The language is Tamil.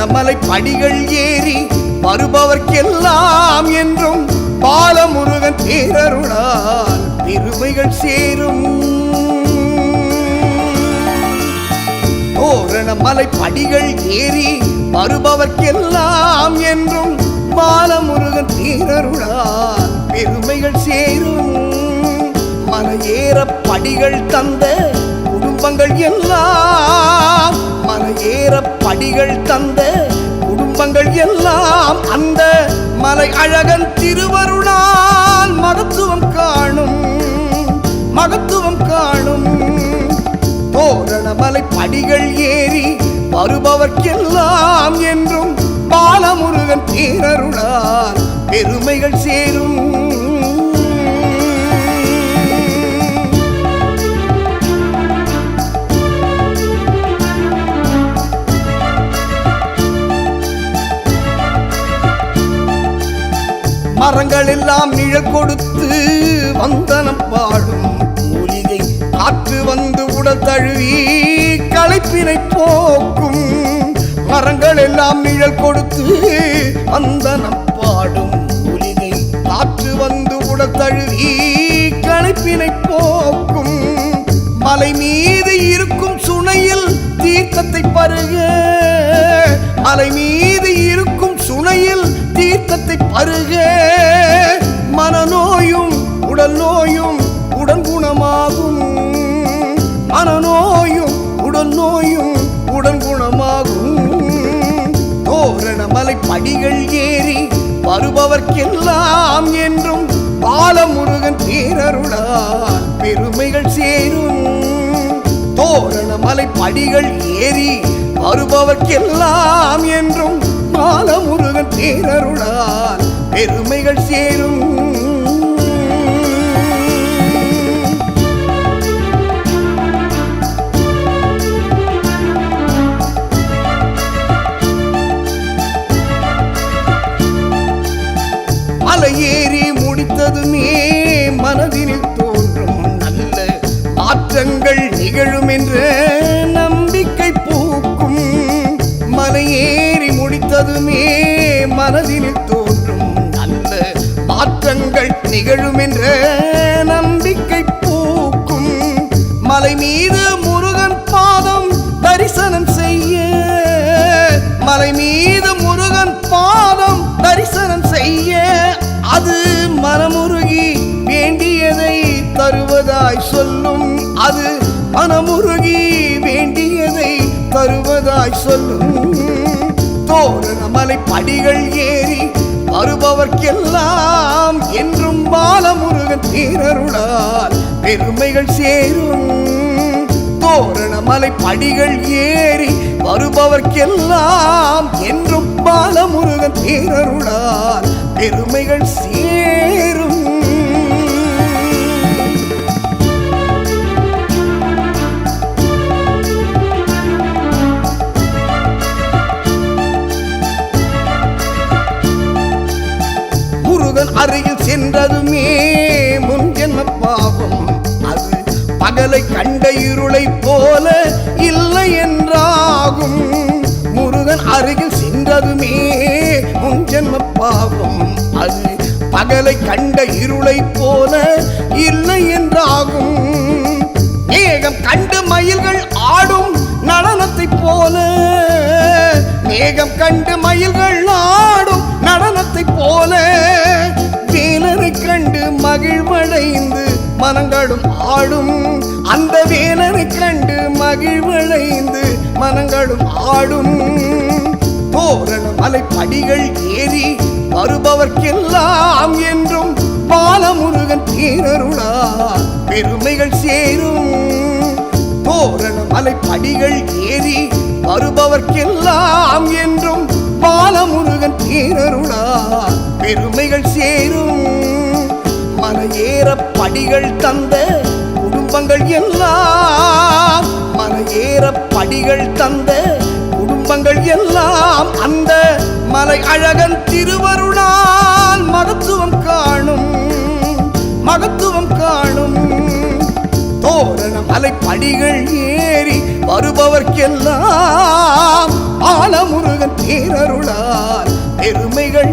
தோரணமலை படிகள் ஏறி வருபவர்க்கெல்லாம் என்றும் பாலமுருகன் பேரருளால் பெருமைகள் சேரும். தோரணமலை படிகள் ஏறி வருபவர்க்கெல்லாம் என்றும் பாலமுருகன் பேரருளால் பெருமைகள் சேரும். மலையேற படிகள் தந்த குடும்பங்கள் எல்லாம் ஏற படிகள் தந்த குடும்பங்கள் எல்லாம் அந்த மலை அழகன் திருவருளால் மகத்துவம் காணும் மகத்துவம் காணும். தோரணமலை படிகள் ஏறி வருபவர்க்கெல்லாம் என்றும் பாலமுருகன் பேரருளால் பெருமைகள் சேரும். வாரங்கள் எல்லாம் நிழல் கொடுத்து வந்தனம் பாடும் மூலிகை. காற்று வந்து உடல் தழுவி களைப்பினை போக்கும். மரங்கள் எல்லாம் நிழல் கொடுத்து வந்தனம் பாடும் மூலிகை. காற்று வந்து உடல் தழுவி களைப்பினை போக்கும். மலை மீது இருக்கும் சுனையில் தீர்க்கத்தை பருக. மலை மீது தீர்க்கத்தை பருக. மனநோயும் உடல் நோயும் உடன் குணமாகும். மனநோயும் உடல் நோயும் உடன் குணமாகும். தோரணமலை படிகள் ஏறி வருபவர்க்கெல்லாம் என்றும் பாலமுருகன் பேரருளால் பெருமைகள் சேரும். தோரணமலை படிகள் ஏறி வருபவர்க்கெல்லாம் என்றும் பாலமுருகன் பேரருள் பெருமைகள் சேரும். மலை முடித்ததுமே மனதினில் தோன்றும் நல்ல மாற்றங்கள் நிகழும் என்ற நம்பிக்கை பூக்கும். மலையேறி முடித்ததுமே மனதினில் தோன்றும் அற்புதங்கள் நிகழும் என்ற நம்பிக்கை பூக்கும். மலை மீது முருகன் பாதம் தரிசனம் செய்ய. மலை மீது முருகன் பாதம் தரிசனம் செய்ய. அது மனமுருகி வேண்டியதை தருவதாய் சொல்லும். அது மனமுருகி வேண்டியதை தருவதாய் சொல்லும். தோரணமலை படிகள் ஏறி வருபவர்க்கெல்லாம் என்றும் பாலமுருகன் தீரருளால் பெருமைகள் சேரும். தோரணமலை படிகள் ஏறி வருபவர்க்கெல்லாம் என்றும் பாலமுருகன் தீரருளால் பெருமைகள் சேரும். முருகன் அருகில் சென்றதுமே முன் ஜென்ம பாவம் அது பகலை கண்ட இருளை போல இல்லை என்றாகும். முருகன் அருகில் சென்றதுமே முன் ஜென்ம பாவம் அது பகலை கண்ட இருளை போல இல்லை என்றாகும். மேகம் கண்டு மயில்கள் ஆடும் நடனத்தை போல. மேகம் கண்டு மயில்கள் ஆடும் நடனத்தை போல. மகிழ்வடைந்து மனங்களும் ஆடும். அந்த வேலனை கண்டு மகிழ்வடைந்து மனங்களும் ஆடும். தோரண மலைப்படிகள் ஏறி வருபவர்க்கெல்லாம் என்றும் பாலமுருகன் தீரருளா. பெருமைகள் சேரும். தோரண மலைப்படிகள் ஏறி வருபவர்க்கெல்லாம் என்றும் பாலமுருகன் தீரருளா. பெருமைகள் சேரும். மலையேற படிகள் தந்த குடும்பங்கள் எல்லாம் மலையேற படிகள் தந்த குடும்பங்கள் எல்லாம் அந்த மலை அழகன் திருவருளால் மகத்துவம் காணும் மகத்துவம் காணும். தோரண மலை படிகள் ஏறி வருபவர்க்கெல்லாம் ஆலமுருகன் பேரருளால் பெருமைகள்